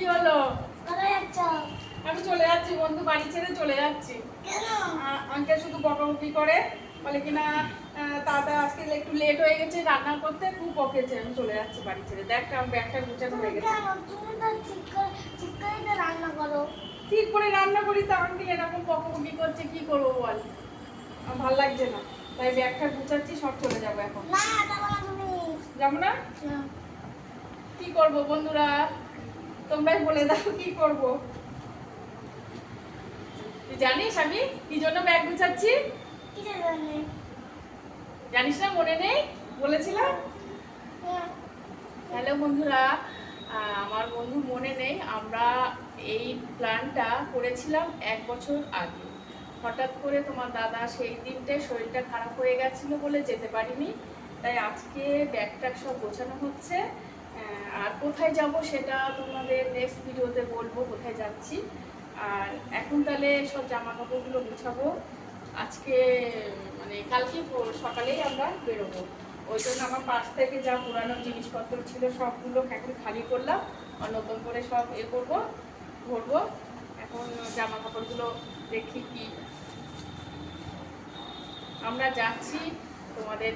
কি হলো? আমি চলে যাচ্ছি বন্ধু বাড়ি ছেড়ে চলে যাচ্ছি। আঙ্কেল শুধু বকাবকি করে বলে কিনা দাদা আজকে একটু লেট হয়ে গেছে রান্না করতে খুব বকেছে আমি চলে যাচ্ছি বাড়ি ছেড়ে। দেখ আমার ব্যাগটা গুছানো হয়ে গেছে। রান্না করো। ঠিক করে রান্না করি তো আঙ্কেল এরকম বকাবকি করছে কি করব বল? আমার ভালো লাগছে না। তাই ব্যাগটা গুছাচ্ছি সব চলে যাব এখন। যাব না। কি করব বন্ধুরা? তোমরাই বলে দাও কি করব তুই জানিস আমি কি জন্য ব্যাগ গুছাচ্ছি? জানিস না মনে নেই বলেছিলাম হ্যাঁ। হ্যালো বন্ধুরা আমার বন্ধু মনে নেই, আমরা এই প্ল্যানটা করেছিলাম এক বছর আগে হঠাৎ করে তোমার দাদা সেই দিনটায় শরীরটা খারাপ হয়ে গেছিল বলে যেতে পারিনি, তাই আজকে ব্যাগ ট্যাগ সব গোছানো হচ্ছে আর কোথায় যাব সেটা তোমাদের নেক্সট ভিডিওতে বলব কোথায় যাচ্ছি। আর এখন তাহলে সব জামা কাপড়গুলো গুছাবো। আজকে মানে কালকে সকালেই আমরা বেরোবো। ওই জন্য আমার পাশ থেকে যা পুরানো জিনিসপত্র ছিল সবগুলো এখন খালি করলাম। আর নতুন করে সব এ করব ভরবো এখন জামা কাপড়গুলো দেখি কি। আমরা যাচ্ছি তোমাদের